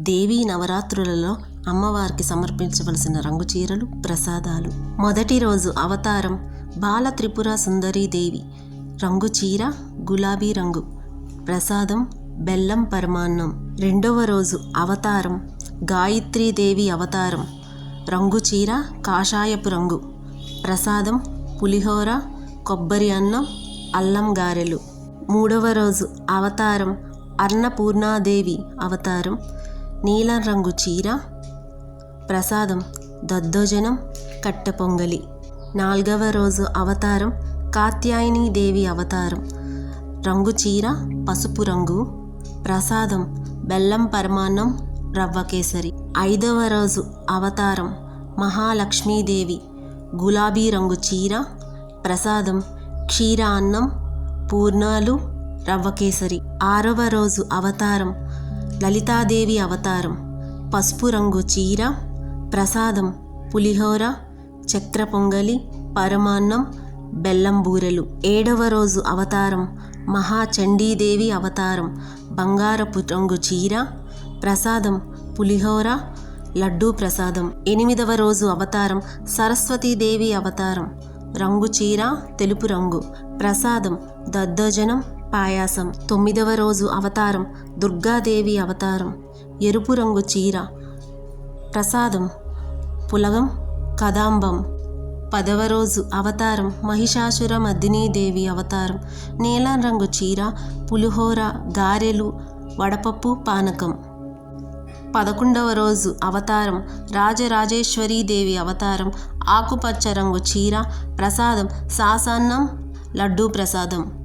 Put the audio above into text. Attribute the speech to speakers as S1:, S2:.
S1: దేవీ నవరాత్రులలో అమ్మవారికి సమర్పించవలసిన రంగు చీరలు ప్రసాదాలు. మొదటి రోజు అవతారం బాల త్రిపుర సుందరీ దేవి. రంగు చీర గులాబీ రంగు. ప్రసాదం బెల్లం పరమాన్నం. రెండవ రోజు అవతారం దేవి అవతారం. రంగు చీర కాషాయపు రంగు. ప్రసాదం పులిహోర కొబ్బరి అన్నం అల్లం గారెలు. మూడవ రోజు అవతారం అన్నపూర్ణాదేవి అవతారం. నీలం రంగు చీర ప్రసాదం దద్దోజనం కట్టె పొంగలి. నాలుగవ రోజు అవతారం కాత్యాయని దేవి అవతారం. రంగు చీర పసుపు రంగు. ప్రసాదం బెల్లం పరమాన్నం రవ్వ కేసరి. ఐదవ రోజు అవతారం మహాలక్ష్మీదేవి గులాబీ రంగు చీర ప్రసాదం క్షీర అన్నం పూర్ణాలు రవ్వ కేసరి. ఆరవ రోజు అవతారం లలితాదేవి అవతారం పసుపు రంగు చీర ప్రసాదం పులిహోర చక్ర పొంగలి పరమాన్నం బెల్లం బూరెలు. ఏడవ రోజు అవతారం మహాచండీదేవి అవతారం బంగారపు రంగు చీర ప్రసాదం పులిహోర లడ్డూ ప్రసాదం. ఎనిమిదవ రోజు అవతారం సరస్వతీదేవి అవతారం రంగు చీర తెలుపు రంగు. ప్రసాదం దద్దోజనం పాయాసం తొమ్మిదవ రోజు అవతారం దుర్గాదేవి అవతారం ఎరుపు రంగు చీర ప్రసాదం పులగం కదాంబం. పదవ రోజు అవతారం మహిషాసుర మదినీదేవి అవతారం నీలం రంగు చీర పులిహోర గారెలు వడపప్పు పానకం. పదకొండవ రోజు అవతారం రాజరాజేశ్వరీదేవి అవతారం ఆకుపచ్చ రంగు చీర ప్రసాదం సాసాన్నం లడ్డూ ప్రసాదం.